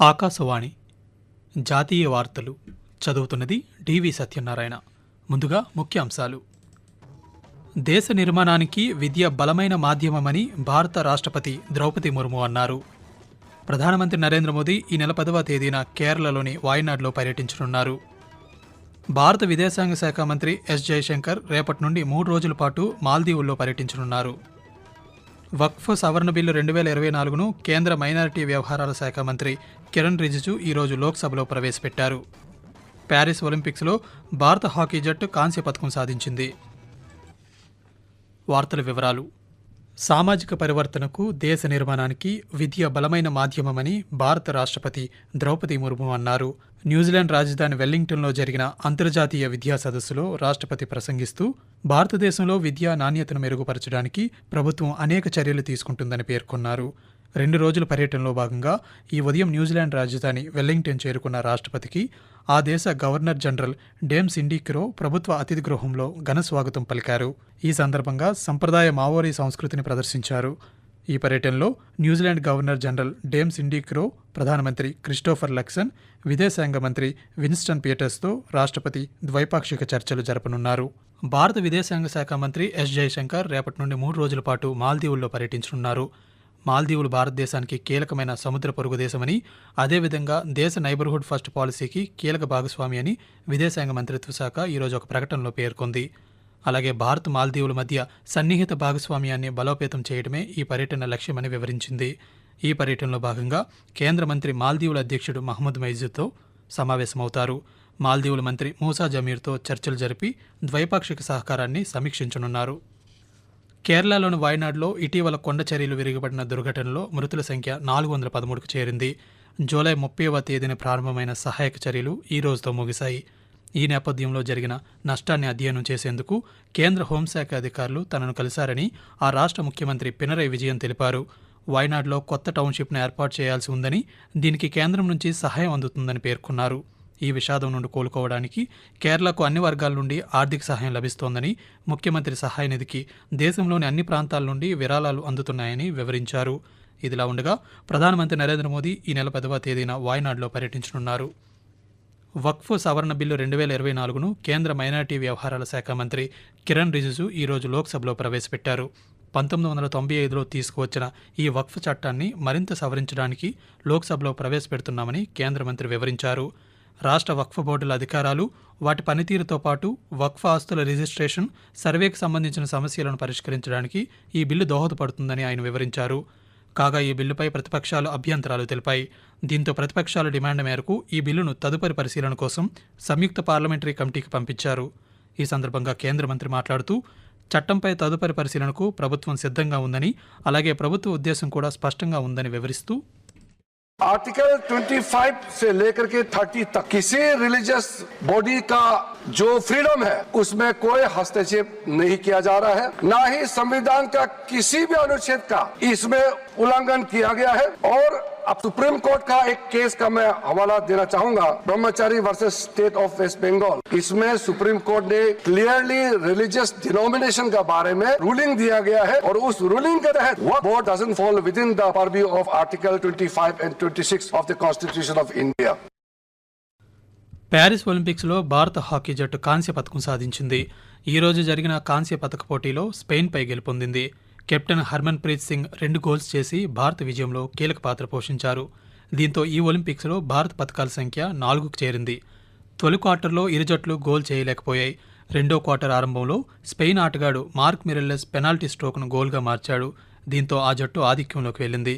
ఆకాశవాణి. జాతీయ వార్తలు. చదువుతున్నది డివి సత్యనారాయణ. ముందుగా ముఖ్యాంశాలు. దేశ నిర్మాణానికి విద్య బలమైన మాధ్యమమని భారత రాష్ట్రపతి ద్రౌపది ముర్ము అన్నారు. ప్రధానమంత్రి నరేంద్ర మోదీ ఈ నెల పదవ తేదీన కేరళలోని వాయనాడ్లో పర్యటించనున్నారు. భారత విదేశాంగ శాఖ మంత్రి ఎస్ జయశంకర్ రేపటి నుండి మూడు రోజుల పాటు మాల్దీవుల్లో పర్యటించనున్నారు. వక్ఫ్ సవరణ బిల్లు రెండు వేల ఇరవై నాలుగును కేంద్ర మైనారిటీ వ్యవహారాల శాఖ మంత్రి కిరణ్ రిజిజు ఈరోజు లోక్సభలో ప్రవేశపెట్టారు. ప్యారిస్ ఒలింపిక్స్లో భారత హాకీ జట్టు కాంస్య పథకం సాధించింది. వార్తల వివరాలు. సామాజిక పరివర్తనకు దేశ నిర్మాణానికి విద్య బలమైన మాధ్యమమని భారత రాష్ట్రపతి ద్రౌపది ముర్ము అన్నారు. న్యూజిలాండ్ రాజధాని వెల్లింగ్టన్లో జరిగిన అంతర్జాతీయ విద్యా సదస్సులో రాష్ట్రపతి ప్రసంగిస్తూ భారతదేశంలో విద్యా నాణ్యతను మెరుగుపరచడానికి ప్రభుత్వం అనేక చర్యలు తీసుకుంటుందని పేర్కొన్నారు. రెండు రోజుల పర్యటనలో భాగంగా ఈ ఉదయం న్యూజిలాండ్ రాజధాని వెల్లింగ్టన్ చేరుకున్న రాష్ట్రపతికి ఆ దేశ గవర్నర్ జనరల్ డేమ్ సిండిక్రో ప్రభుత్వ అతిథి గృహంలో ఘన స్వాగతం పలికారు. ఈ సందర్భంగా సంప్రదాయ మావోరీ సంస్కృతిని ప్రదర్శించారు. ఈ పర్యటనలో New Zealand governor general Dame Cindy Kiro ప్రధానమంత్రి క్రిస్టోఫర్ లక్సన్ విదేశాంగ మంత్రి విన్స్టన్ పీటర్స్తో రాష్ట్రపతి ద్వైపాక్షిక చర్చలు జరపనున్నారు. భారత విదేశాంగ శాఖ మంత్రి ఎస్ జయశంకర్ రేపటి నుండి మూడు రోజుల పాటు మాల్దీవుల్లో పర్యటించనున్నారు. మాల్దీవులు భారతదేశానికి కీలకమైన సముద్ర పొరుగు దేశమని అదేవిధంగా దేశ నైబర్హుడ్ ఫస్ట్ పాలసీకి కీలక భాగస్వామి అని విదేశాంగ మంత్రిత్వ శాఖ ఈరోజు ఒక ప్రకటనలో పేర్కొంది. అలాగే భారత్ మాల్దీవుల మధ్య సన్నిహిత భాగస్వామ్యాన్ని బలోపేతం చేయడమే ఈ పర్యటన లక్ష్యమని వివరించింది. ఈ పర్యటనలో భాగంగా కేంద్ర మంత్రి మాల్దీవుల అధ్యక్షుడు మహమ్మద్ మైజుతో సమావేశమవుతారు. మాల్దీవుల మంత్రి మూసా జమీర్తో చర్చలు జరిపి ద్వైపాక్షిక సహకారాన్ని సమీక్షించనున్నారు. కేరళలోని వాయనాడ్లో ఇటీవల కొండ చర్యలు విరిగిపడిన దుర్ఘటనలో మృతుల సంఖ్య నాలుగు వందల పదమూడుకు చేరింది. జూలై ముప్పైవ తేదీన ప్రారంభమైన సహాయక చర్యలు ఈ రోజుతో ముగిశాయి. ఈ నేపథ్యంలో జరిగిన నష్టాన్ని అధ్యయనం చేసేందుకు కేంద్ర హోంశాఖ అధికారులు తనను కలిశారని ఆ రాష్ట్ర ముఖ్యమంత్రి పినరై విజయన్ తెలిపారు. వాయనాడ్లో కొత్త టౌన్షిప్ను ఏర్పాటు చేయాల్సి ఉందని దీనికి కేంద్రం నుంచి సహాయం అందుతుందని పేర్కొన్నారు. ఈ విషాదం నుండి కోలుకోవడానికి కేరళకు అన్ని వర్గాల నుండి ఆర్థిక సహాయం లభిస్తోందని ముఖ్యమంత్రి సహాయ నిధికి దేశంలోని అన్ని ప్రాంతాల నుండి విరాళాలు అందుతున్నాయని వివరించారు. ఇదిలా ఉండగా ప్రధానమంత్రి నరేంద్ర మోదీ ఈ నెల పదవ తేదీన వాయనాడులో పర్యటించనున్నారు. వక్ఫ్ సవరణ బిల్లు రెండు వేల ఇరవై నాలుగును కేంద్ర మైనారిటీ వ్యవహారాల శాఖ మంత్రి కిరణ్ రిజిజు ఈరోజు లోక్సభలో ప్రవేశపెట్టారు. పంతొమ్మిది వందల తొంభై ఐదులో తీసుకువచ్చిన ఈ వక్ఫ్ చట్టాన్ని మరింత సవరించడానికి లోక్సభలో ప్రవేశపెడుతున్నామని కేంద్ర మంత్రి వివరించారు. రాష్ట్ర వక్ఫ్ బోర్డుల అధికారాలు వాటి పనితీరుతో పాటు వక్ఫ్ ఆస్తుల రిజిస్ట్రేషన్ సర్వేకి సంబంధించిన సమస్యలను పరిష్కరించడానికి ఈ బిల్లు దోహదపడుతుందని ఆయన వివరించారు. కాగా ఈ బిల్లుపై ప్రతిపక్షాలు అభ్యంతరాలు తెలిపాయి దీంతో ప్రతిపక్షాల డిమాండ్ మేరకు ఈ బిల్లును తదుపరి పరిశీలన కోసం సంయుక్త పార్లమెంటరీ కమిటీకి పంపించారు ఈ సందర్భంగా కేంద్ర మంత్రి మాట్లాడుతూ చట్టంపై తదుపరి పరిశీలనకు ప్రభుత్వం సిద్ధంగా ఉందని అలాగే ప్రభుత్వ ఉద్దేశం కూడా స్పష్టంగా ఉందని వివరిస్తూ आर्टिकल 25 से लेकर के 30 तक किसी रिलीजियस बॉडी का जो फ्रीडम है, उसमें कोई हस्तक्षेप नहीं किया जा रहा है। ना ही संविधान का किसी भी अनुच्छेद का इसमें उल्लंघन किया गया है। और अब सुप्रीम कोर्ट का एक केस का मैं हवाला देना चाहूँगा, Brahmachari versus state of west Bengal. इसमें सुप्रीम कोर्ट ने क्लियरली रिलीजियस डिनोमिनेशन के बारे में रूलिंग दिया गया है और उस रूलिंग के तहत board doesn't fall within the of article 25 and 26 of the constitution of India Paris ఒలింపిక్స్లో భారత హాకీ జట్టు కాంస్య పథకం సాధించింది. ఈ రోజు జరిగిన కాంస్య పథక పోటీలో స్పెయిన్పై గెలుపొందింది. కెప్టెన్ హర్మన్ ప్రీత్ సింగ్ రెండు గోల్స్ చేసి భారత విజయంలో కీలక పాత్ర పోషించారు. దీంతో ఈ ఒలింపిక్స్లో భారత పథకాల సంఖ్య నాలుగుకు చేరింది. తొలి క్వార్టర్లో ఇరు జట్లు గోల్ చేయలేకపోయాయి. రెండో క్వార్టర్ ఆరంభంలో స్పెయిన్ ఆటగాడు మార్క్ మిరెల్లెస్ పెనాల్టీ స్ట్రోక్ను గోల్గా మార్చాడు. దీంతో ఆ జట్టు ఆధిక్యంలోకి వెళ్ళింది.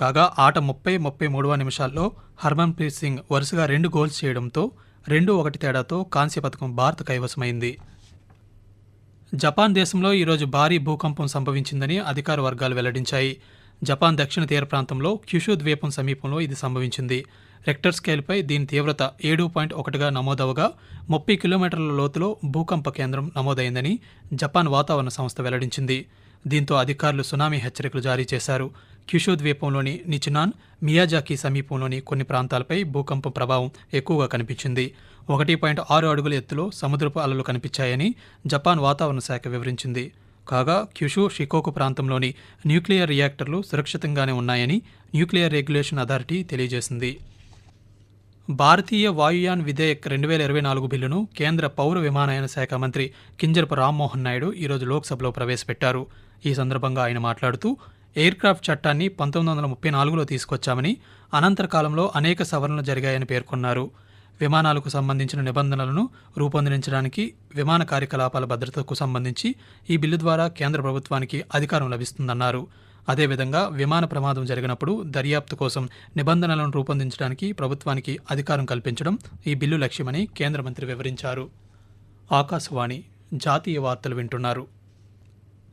కాగా ఆట ముప్పై ముప్పై మూడవ నిమిషాల్లో హర్మన్ప్రీత్ సింగ్ వరుసగా రెండు గోల్స్ చేయడంతో రెండు ఒకటి తేడాతో కాంస్య పథకం భారత్ కైవసమైంది. జపాన్ దేశంలో ఈరోజు భారీ భూకంపం సంభవించిందని అధికార వర్గాలు వెల్లడించాయి. జపాన్ దక్షిణ తీర ప్రాంతంలో క్యుషు ద్వీపం సమీపంలో ఇది సంభవించింది. రెక్టర్ స్కేల్పై దీని తీవ్రత ఏడు పాయింట్ ఒకటిగా నమోదవగా ముప్పై కిలోమీటర్ల లోతులో భూకంప కేంద్రం నమోదైందని జపాన్ వాతావరణ సంస్థ వెల్లడించింది. దీంతో అధికారులు సునామీ హెచ్చరికలు జారీ చేశారు. క్యుషో ద్వీపంలోని నిచినాన్ మియాజాకి సమీపంలోని కొన్ని ప్రాంతాలపై భూకంప ప్రభావం ఎక్కువగా కనిపించింది. ఒకటి పాయింట్ ఆరు అడుగుల ఎత్తులో సముద్రపు అలలు కనిపించాయని జపాన్ వాతావరణ శాఖ వివరించింది. కాగా క్యుషు షికోకు ప్రాంతంలోని న్యూక్లియర్ రియాక్టర్లు సురక్షితంగానే ఉన్నాయని న్యూక్లియర్ రెగ్యులేషన్ అథారిటీ తెలియజేసింది. భారతీయ వాయుయాన్ విధేయక్ రెండు వేల ఇరవై నాలుగు బిల్లును కేంద్ర పౌర విమానయాన శాఖ మంత్రి కింజరపు రామ్మోహన్ నాయుడు ఈరోజు లోక్సభలో ప్రవేశపెట్టారు. ఈ సందర్భంగా ఆయన మాట్లాడుతూ ఎయిర్క్రాఫ్ట్ చట్టాన్ని పంతొమ్మిది వందల ముప్పై నాలుగులో తీసుకొచ్చామని అనంతర కాలంలో అనేక సవరణలు జరిగాయని పేర్కొన్నారు. విమానాలకు సంబంధించిన నిబంధనలను రూపొందించడానికి విమాన కార్యకలాపాల భద్రతకు సంబంధించి ఈ బిల్లు ద్వారా కేంద్ర ప్రభుత్వానికి అధికారం లభిస్తుందన్నారు. అదేవిధంగా విమాన ప్రమాదం జరిగినప్పుడు దర్యాప్తు కోసం నిబంధనలను రూపొందించడానికి ప్రభుత్వానికి అధికారం కల్పించడం ఈ బిల్లు లక్ష్యమని కేంద్ర మంత్రి వివరించారు. ఆకాశవాణి జాతీయ వార్తలు వింటున్నారు.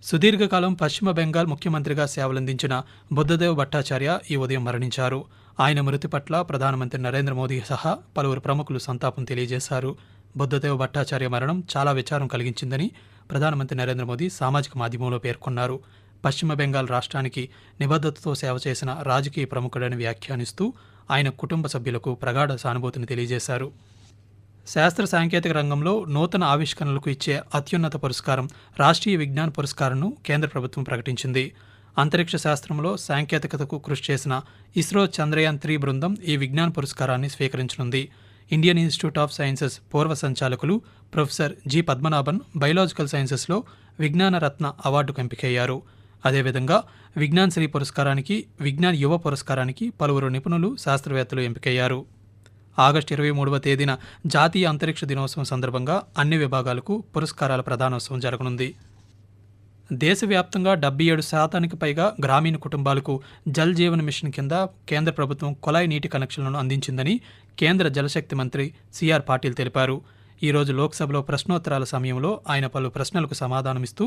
సుదీర్ఘకాలం పశ్చిమ బెంగాల్ ముఖ్యమంత్రిగా సేవలందించిన బుద్ధదేవ్ భట్టాచార్య ఈ ఉదయం మరణించారు. ఆయన మృతి పట్ల ప్రధానమంత్రి నరేంద్ర మోదీ సహా పలువురు ప్రముఖులు సంతాపం తెలియజేశారు. బుద్ధదేవ్ భట్టాచార్య మరణం చాలా విచారం కలిగించిందని ప్రధానమంత్రి నరేంద్ర మోదీ సామాజిక మాధ్యమంలో పేర్కొన్నారు. పశ్చిమ బెంగాల్ రాష్ట్రానికి నిబద్ధతతో సేవ చేసిన రాజకీయ ప్రముఖుడని వ్యాఖ్యానిస్తూ ఆయన కుటుంబ సభ్యులకు ప్రగాఢ సానుభూతిని తెలియజేశారు. శాస్త్ర సాంకేతిక రంగంలో నూతన ఆవిష్కరణలకు ఇచ్చే అత్యున్నత పురస్కారం రాష్ట్రీయ విజ్ఞాన పురస్కారంను కేంద్ర ప్రభుత్వం ప్రకటించింది. అంతరిక్ష శాస్త్రంలో సాంకేతికతకు కృషి చేసిన ఇస్రో చంద్రయాన్ త్రీ బృందం ఈ విజ్ఞాన పురస్కారాన్ని స్వీకరించనుంది. ఇండియన్ ఇన్స్టిట్యూట్ ఆఫ్ సైన్సెస్ పూర్వ సంచాలకులు ప్రొఫెసర్ జి పద్మనాభన్ బయలాజికల్ సైన్సెస్లో విజ్ఞాన రత్న అవార్డుకు ఎంపికయ్యారు. అదేవిధంగా విజ్ఞాన్ శ్రీ పురస్కారానికి విజ్ఞాన్ యువ పురస్కారానికి పలువురు నిపుణులు శాస్త్రవేత్తలు ఎంపికయ్యారు. ఆగస్టు ఇరవై మూడవ తేదీన జాతీయ అంతరిక్ష దినోత్సవం సందర్భంగా అన్ని విభాగాలకు పురస్కారాల ప్రధానోత్సవం జరగనుంది. దేశవ్యాప్తంగా డెబ్బై ఏడు శాతానికి పైగా గ్రామీణ కుటుంబాలకు జల్ జీవన్ మిషన్ కింద కేంద్ర ప్రభుత్వం కొలాయి నీటి కనెక్షన్లను అందించిందని కేంద్ర జలశక్తి మంత్రి సిఆర్ పాటిల్ తెలిపారు. ఈరోజు లోక్సభలో ప్రశ్నోత్తరాల సమయంలో ఆయన పలు ప్రశ్నలకు సమాధానమిస్తూ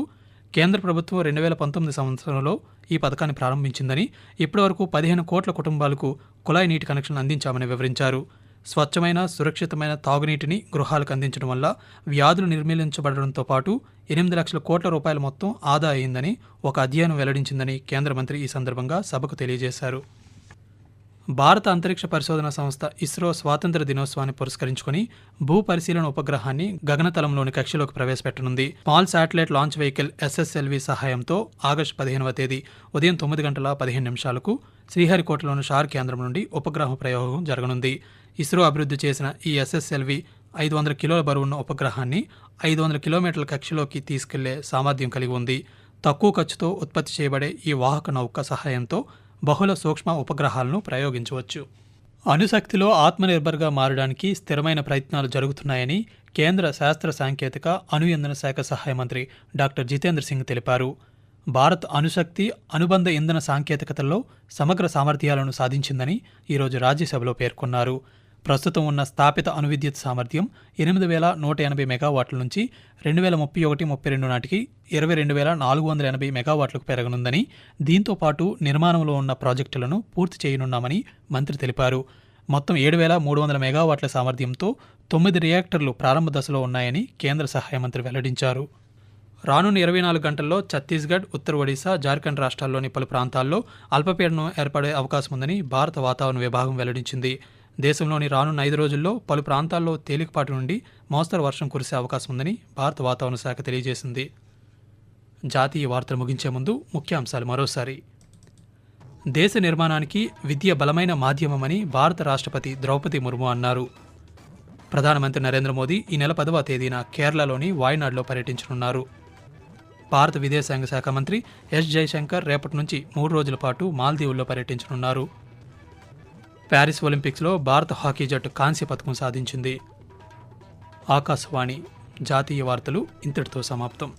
కేంద్ర ప్రభుత్వం రెండు వేల పంతొమ్మిది సంవత్సరంలో ఈ పథకాన్ని ప్రారంభించిందని ఇప్పటివరకు పదిహేను కోట్ల కుటుంబాలకు కుళాయి నీటి కనెక్షన్ అందించామని వివరించారు. స్వచ్ఛమైన సురక్షితమైన తాగునీటిని గృహాలకు అందించడం వల్ల వ్యాధులు నిర్మూలించబడడంతో పాటు ఎనిమిది లక్షల కోట్ల రూపాయల మొత్తం ఆదా అయిందని ఒక అధ్యయనం వెల్లడించిందని కేంద్ర మంత్రి ఈ సందర్భంగా సభకు తెలియజేశారు. భారత అంతరిక్ష పరిశోధన సంస్థ ఇస్రో స్వాతంత్ర దినోత్సవాన్ని పురస్కరించుకుని భూ పరిశీలన ఉపగ్రహాన్ని గగనతలంలోని కక్షలోకి ప్రవేశపెట్టనుంది. Small satellite launch vehicle SSLV సహాయంతో ఆగస్టు పదిహేనవ తేదీ ఉదయం తొమ్మిది గంటల పదిహేను నిమిషాలకు శ్రీహరికోటలోని షార్ కేంద్రం నుండి ఉపగ్రహం ప్రయోగం జరగనుంది. ఇస్రో అభివృద్ధి చేసిన ఈ ఎస్ఎస్ఎల్వి ఐదు వందల కిలోల బరువున్న ఉపగ్రహాన్ని ఐదు వందల కిలోమీటర్ల కక్షలోకి తీసుకెళ్ళే సామర్థ్యం కలిగి ఉంది. తక్కువ ఖర్చుతో ఉత్పత్తి చేయబడే ఈ వాహక నౌక సహాయంతో బహుళ సూక్ష్మ ఉపగ్రహాలను ప్రయోగించవచ్చు. అణుశక్తిలో ఆత్మనిర్భర్గా మారడానికి స్థిరమైన ప్రయత్నాలు జరుగుతున్నాయని కేంద్ర శాస్త్ర సాంకేతిక అణు ఇంధన శాఖ సహాయ మంత్రి డాక్టర్ జితేంద్ర సింగ్ తెలిపారు. భారత్ అణుశక్తి అనుబంధ ఇంధన సాంకేతికతల్లో సమగ్ర సామర్థ్యాలను సాధించిందని ఈరోజు రాజ్యసభలో పేర్కొన్నారు. ప్రస్తుతం ఉన్న స్థాపిత అణువిద్యుత్ సామర్థ్యం ఎనిమిది వేల నూట ఎనభై మెగావాట్ల నుంచి రెండు వేల ముప్పై ఒకటి ముప్పై రెండు నాటికి ఇరవై రెండు వేల నాలుగు వందల ఎనభై మెగావాట్లకు పెరగనుందని దీంతో పాటు నిర్మాణంలో ఉన్న ప్రాజెక్టులను పూర్తి చేయనున్నామని మంత్రి తెలిపారు. మొత్తం ఏడు వేల మూడు వందల మెగావాట్ల సామర్థ్యంతో తొమ్మిది రియాక్టర్లు ప్రారంభ దశలో ఉన్నాయని కేంద్ర సహాయ మంత్రి వెల్లడించారు. రానున్న ఇరవై నాలుగు గంటల్లో ఛత్తీస్గఢ్ ఉత్తర ఒడిశా జార్ఖండ్ రాష్ట్రాల్లోని పలు ప్రాంతాల్లో అల్పపీడనం ఏర్పడే అవకాశం ఉందని భారత వాతావరణ విభాగం వెల్లడించింది. దేశంలోని రానున్న ఐదు రోజుల్లో పలు ప్రాంతాల్లో తేలికపాటి నుండి మోస్తరు వర్షం కురిసే అవకాశం ఉందని భారత వాతావరణ శాఖ తెలియజేసింది. జాతీయ వార్తలు ముగించే ముందు ముఖ్యాంశాలు మరోసారి. దేశ నిర్మాణానికి విద్య బలమైన మాధ్యమమని భారత రాష్ట్రపతి ద్రౌపది ముర్ము అన్నారు. ప్రధానమంత్రి నరేంద్ర మోదీ ఈ నెల పదవ తేదీన కేరళలోని వాయనాడులో పర్యటించనున్నారు. భారత విదేశాంగ శాఖ మంత్రి ఎస్ జయశంకర్ రేపటి నుంచి మూడు రోజుల పాటు మాల్దీవుల్లో పర్యటించనున్నారు. ప్యారిస్ ఒలింపిక్స్లో భారత హాకీ జట్టు కాంస్య పథకం సాధించింది. ఆకాశవాణి జాతీయ వార్తలు ఇంతటితో సమాప్తం.